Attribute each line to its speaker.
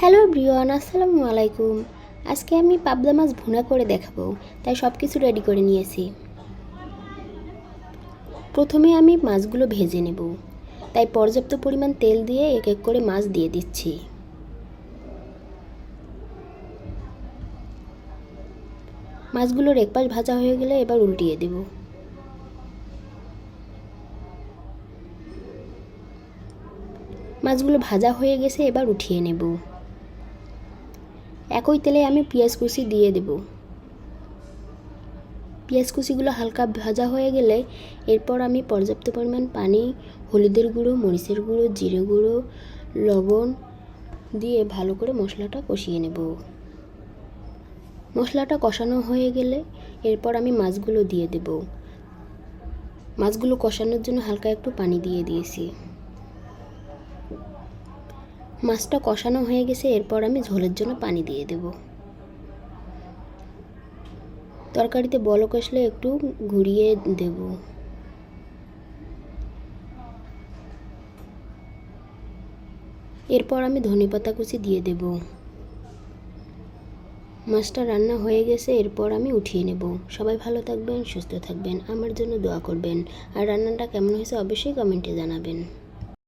Speaker 1: Hello Brian আসসালামু আলাইকুম। আজকে আমি পাবদা মাছ ভুনা করে দেখাবো, তাই সব কিছু রেডি করে নিয়েছি। প্রথমে আমি মাছগুলো ভেজে নেব, তাই পর্যাপ্ত পরিমাণ তেল দিয়ে এক এক করে মাছ দিয়ে দিচ্ছি। মাছগুলোর এক পাশ ভাজা হয়ে গেলে এবার উল্টিয়ে দেব। মাছগুলো ভাজা হয়ে গেছে, এবার উঠিয়ে নেব। একই তেলে আমি পেঁয়াজ কুচি দিয়ে দেব। পেঁয়াজ কুচিগুলো হালকা ভাজা হয়ে গেলে এরপর আমি পর্যাপ্ত পরিমাণ পানি, হলুদের গুঁড়ো, মরিচের গুঁড়ো, জিরে গুঁড়ো, লবণ দিয়ে ভালো করে মশলাটা কষিয়ে নেব। মশলাটা কষানো হয়ে গেলে এরপর আমি মাছগুলো দিয়ে দেব। মাছগুলো কষানোর জন্য হালকা একটু পানি দিয়ে দিয়েছি। মাছটা কষানো হয়ে গেছে, এরপর আমি ঝোলের জন্য পানি দিয়ে দেব। তরকারিতে বলক আসলে একটু ঘুরিয়ে দেব। এরপর আমি ধনেপাতা কুচি দিয়ে দেব। মাছটা রান্না হয়ে গেছে, এরপর আমি উঠিয়ে নেব। সবাই ভালো থাকবেন, সুস্থ থাকবেন, আমার জন্য দোয়া করবেন। আর রান্নাটা কেমন হয়েছে অবশ্যই কমেন্টে জানাবেন।